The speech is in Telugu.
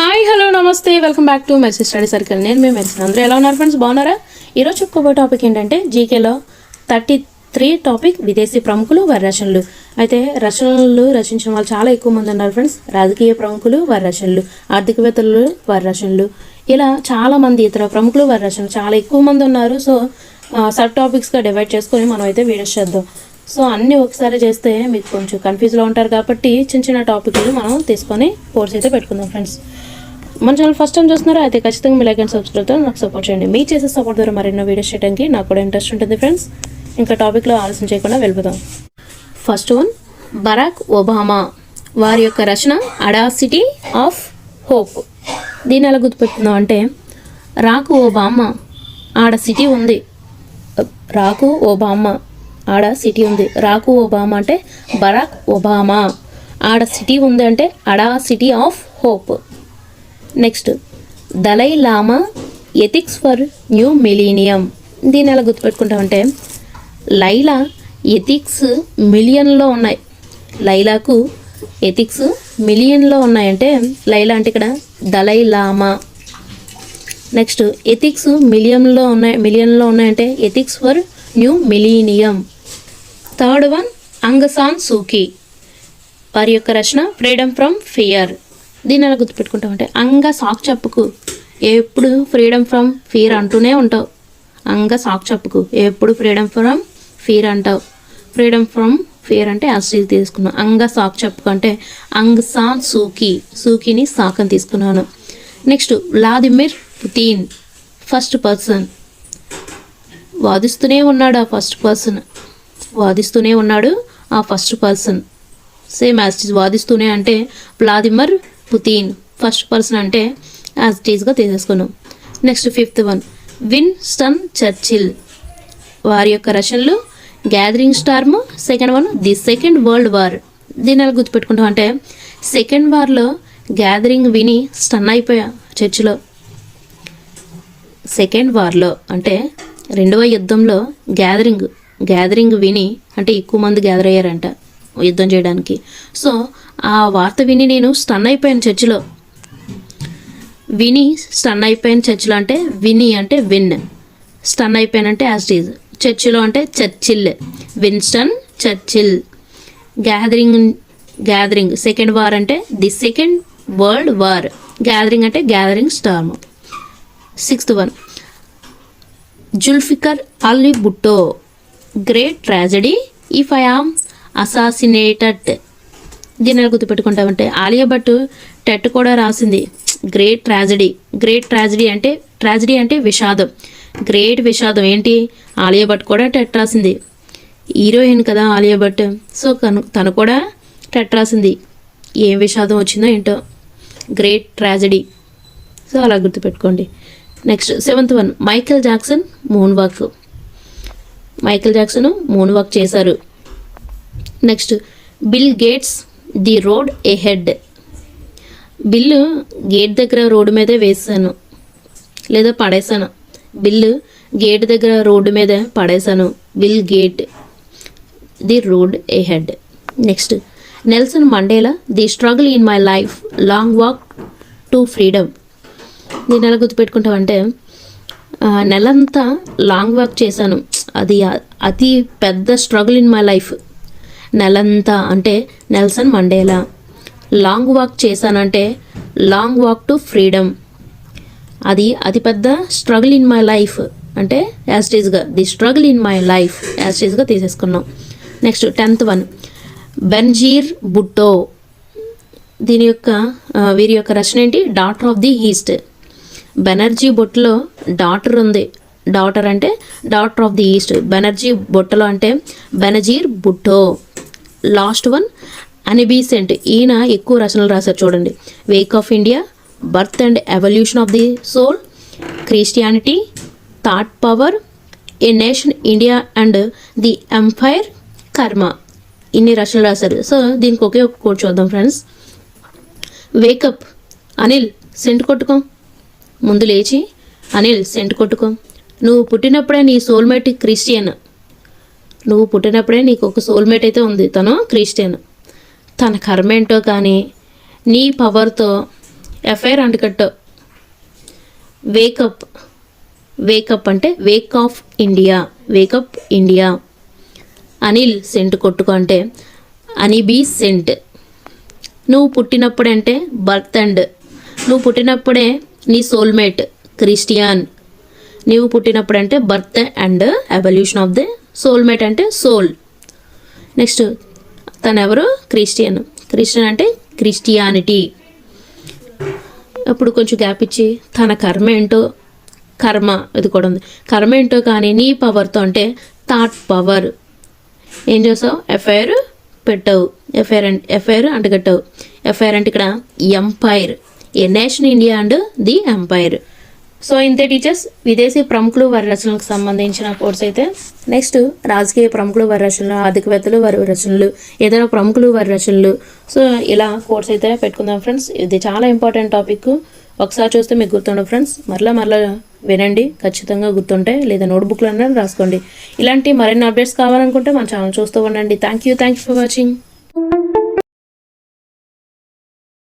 హాయ్ హలో నమస్తే. Welcome back to message study circle నేను మేము మెసేజ్ అందరూ ఎలా ఉన్నారు ఫ్రెండ్స్ బాగున్నారా? ఈరోజు చెప్పుకోబోయే టాపిక్ ఏంటంటే జీకేలో థర్టీ త్రీ టాపిక్ విదేశీ ప్రముఖులు వారి రచనలు. అయితే రచనలు రచించిన వాళ్ళు చాలా ఎక్కువ మంది ఉన్నారు ఫ్రెండ్స్ రాజకీయ ప్రముఖులు వారి రచనలు. ఆర్థికవేత్తలు వారి రచనలు. ఇలా చాలా మంది ఇతర ప్రముఖులు వారి రచనలు చాలా ఎక్కువ మంది ఉన్నారు. సో సబ్ టాపిక్స్గా డివైడ్ చేసుకొని మనం అయితే వీడియోస్ చేద్దాం. సో అన్నీ ఒకసారి చేస్తే మీకు కొంచెం కన్ఫ్యూజ్లో ఉంటారు కాబట్టి చిన్న చిన్న టాపిక్లు మనం తీసుకొని కోర్స్ అయితే పెట్టుకుందాం ఫ్రెండ్స్ మన ఛానల్ ఫస్ట్ టైం చూస్తున్నారా? అయితే ఖచ్చితంగా మీ లైక్ అండ్ సబ్స్క్రైబ్తో నాకు సపోర్ట్ చేయండి. మీ చేసే సపోర్ట్ ద్వారా మరెన్నో వీడియోస్ చేయడానికి నాకు కూడా ఇంట్రెస్ట్ ఉంటుంది ఫ్రెండ్స్ ఇంకా టాపిక్లో ఆలోచన చేయకుండా వెళ్ళిపోదాం. ఫస్ట్ వన్ బరాక్ ఒబామా వారి యొక్క రచన అడాసిటీ ఆఫ్ హోప్ దీని ఎలా గుర్తుపెట్టుకుందాం అంటే రాకు ఒబామా ఆడ సిటీ ఉంది. రాకు ఒబామా ఆడ సిటీ ఉంది. రాకు ఒబామా అంటే బరాక్ ఒబామా ఆడ సిటీ ఉంది అంటే అడా city of hope next Dalai Lama ethics for new millennium దీన్ని ఎలా గుర్తుపెట్టుకుంటామంటే లైలా ఎథిక్స్ మిలియన్లో ఉన్నాయి. లైలాకు ఎథిక్స్ మిలియన్లో ఉన్నాయంటే లైలా అంటే ఇక్కడ దలై లామా నెక్స్ట్ ఎథిక్స్ మిలియన్లో ఉన్నాయి మిలియన్లో ఉన్నాయంటే ethics for new millennium third one Aung San Suu Kyi వారి యొక్క రచన ఫ్రీడమ్ ఫ్రమ్ ఫియర్ దీన్ని ఎలా గుర్తుపెట్టుకుంటామంటే అంగ సాక్ చెప్పుకు. ఎప్పుడు ఫ్రీడమ్ ఫ్రమ్ ఫీర్ అంటూనే ఉంటావు. అంగ సాక్ చెప్పుకు. ఎప్పుడు ఫ్రీడమ్ ఫ్రమ్ ఫీర్ అంటావు. ఫ్రీడమ్ ఫ్రమ్ ఫియర్ అంటే అస్సలు తీసుకున్నాను అంగ సాక్ చెప్పుకు అంటే అంగ్ సాన్ సూకి. సూకిని సాక్ అని తీసుకున్నాను. Next Vladimir Putin first person వాదిస్తూనే ఉన్నాడు ఆ ఫస్ట్ పర్సన్ వాదిస్తూనే ఉన్నాడు ఆ ఫస్ట్ పర్సన్ సేమ్ యాజ్ వాదిస్తూనే అంటే వ్లాదిమర్ పుతిన్. ఫస్ట్ పర్సన్ అంటే యాజ్ ఇట్ తీసేసుకున్నాం. Next fifth one Winston Churchill వారి యొక్క రచనలు gathering storm second one the second world war దీని ఎలా గుర్తుపెట్టుకుంటాం అంటే సెకండ్ వార్లో గ్యాదరింగ్ విని స్టన్ అయిపోయా చర్చిలో. సెకండ్ వార్లో అంటే రెండవ యుద్ధంలో గ్యాదరింగ్ గ్యాదరింగ్ విని అంటే ఎక్కువ మంది గ్యాదర్ అయ్యారంట యుద్ధం చేయడానికి. సో ఆ వార్త విని నేను స్టన్ అయిపోయాను చర్చిలో. విని స్టన్ అయిపోయాను చర్చిలో అంటే విని అంటే విన్. స్టన్ అయిపోయానంటే యాజ్ ఈజ్ చర్చిలో అంటే Churchill. Winston Churchill gathering gathering second war అంటే the second world war gathering అంటే gathering storm sixth one Zulfikar Ali Bhutto great tragedy if I am assassinated దీన్ని గుర్తుపెట్టుకుంటామంటే. ఆలియా భట్ టెట్ కూడా రాసింది. Great tragedy. గ్రేట్ ట్రాజడీ అంటే ట్రాజడీ అంటే విషాదం. గ్రేట్ విషాదం. ఏంటి? ఆలియా భట్ కూడా టెట్ రాసింది. హీరోయిన్ కదా ఆలియా భట్. సో తను తను కూడా టెట్ రాసింది. ఏం విషాదం వచ్చిందో ఏంటో. Great tragedy. సో అలా గుర్తుపెట్టుకోండి. Next seventh one. Michael Jackson moon walk. Michael Jackson moon walk చేశారు. Next Bill Gates the road ahead. Head bill gate దగ్గర రోడ్డు మీదే వేసాను లేదా పడేశాను. బిల్లు గేట్ దగ్గర రోడ్డు మీద పడేశాను. Bill Gate. The road ahead. Head next. Nelson Mandela the struggle in my life long walk to freedom. నేను ఎలా గుర్తుపెట్టుకుంటామంటే నెలంతా లాంగ్ వాక్ చేశాను. అది అతి పెద్ద స్ట్రగుల్ ఇన్ మై లైఫ్. నెలంతా అంటే నెల్సన్ మండేలా. లాంగ్ వాక్ చేశానంటే లాంగ్ వాక్ టు ఫ్రీడమ్. అది అతిపెద్ద స్ట్రగుల్ ఇన్ మై లైఫ్. అంటే యాస్టేజ్గా the struggle in my life యాస్టేజ్గా తీసేసుకున్నాం. Next tenth one. Benazir Bhutto. దీని యొక్క వీరి యొక్క రచన ఏంటి? Daughter of the east Benazir బొట్టలో daughter ఉంది. డాటర్ అంటే daughter of the east Benazir బొట్టలో అంటే Benazir Bhutto. Last one. Annie Besant ఈయన ఎక్కువ రచనలు రాశారు చూడండి. Wake of India birth and evolution of the soul Christianity thought power a nation India and the empire karma ఇన్ని రచనలు రాశారు. సో దీనికి ఒకే ఒక కోట్ చూద్దాం ఫ్రెండ్స్ వేకప్ అనిల్ సెంట్ కొట్టుకో. ముందు లేచి అనిల్ సెంట్ కొట్టుకో. నువ్వు పుట్టినప్పుడే నీ సోల్మేట్ క్రిస్టియన్ నువ్వు పుట్టినప్పుడే నీకు ఒక సోల్మేట్ అయితే ఉంది తను క్రిస్టియన్. తన కర్మ ఏంటో కానీ నీ పవర్తో ఎఫ్ఐఆర్ అంటకట్టు. వేకప్ వేకప్ అంటే wake of India wake up India Anil cent కొట్టుకో అంటే అనిబీ సెంట్ నువ్వు పుట్టినప్పుడే అంటే బర్త్ అండ్ నువ్వు పుట్టినప్పుడే నీ సోల్మేట్ క్రిస్టియన్ నువ్వు పుట్టినప్పుడంటే birth and evolution of the soulmate అంటే సోల్. నెక్స్ట్ తను ఎవరు క్రిస్టియన్. క్రిస్టియన్ అంటే క్రిస్టియానిటీ. అప్పుడు కొంచెం గ్యాప్ ఇచ్చి తన కర్మ ఏంటో కర్మ ఇది కూడా ఉంది. కర్మ ఏంటో కానీ నీ పవర్తో అంటే థాట్ పవర్. ఏం చేసావు ఎఫ్ఐఆర్ పెట్టవు. ఎఫ్ఐఆర్ అంటే ఎఫ్ఐఆర్ అంటగట్టవు ఎఫ్ఐఆర్ అంటే ఇక్కడ empire. A nation India and the empire. So ఇంతే టీచర్స్ విదేశీ ప్రముఖులు వారి రచనలకు సంబంధించిన కోర్స్ అయితే నెక్స్ట్ రాజకీయ ప్రముఖులు వారి రచనలు ఆర్థికవేత్తలు వారి రచనలు ఏదైనా ప్రముఖులు వారి రచనలు. సో ఇలా కోర్స్ అయితే పెట్టుకుందాం ఫ్రెండ్స్ ఇది చాలా ఇంపార్టెంట్ టాపిక్ ఒకసారి చూస్తే మీకు గుర్తుండవు ఫ్రెండ్స్ మరలా మరలా వినండి. ఖచ్చితంగా గుర్తుంటే లేదా నోట్బుక్లో రాసుకోండి. ఇలాంటి మరిన్ని అప్డేట్స్ కావాలనుకుంటే మన ఛానల్ చూస్తూ ఉండండి. Thank you thank you for watching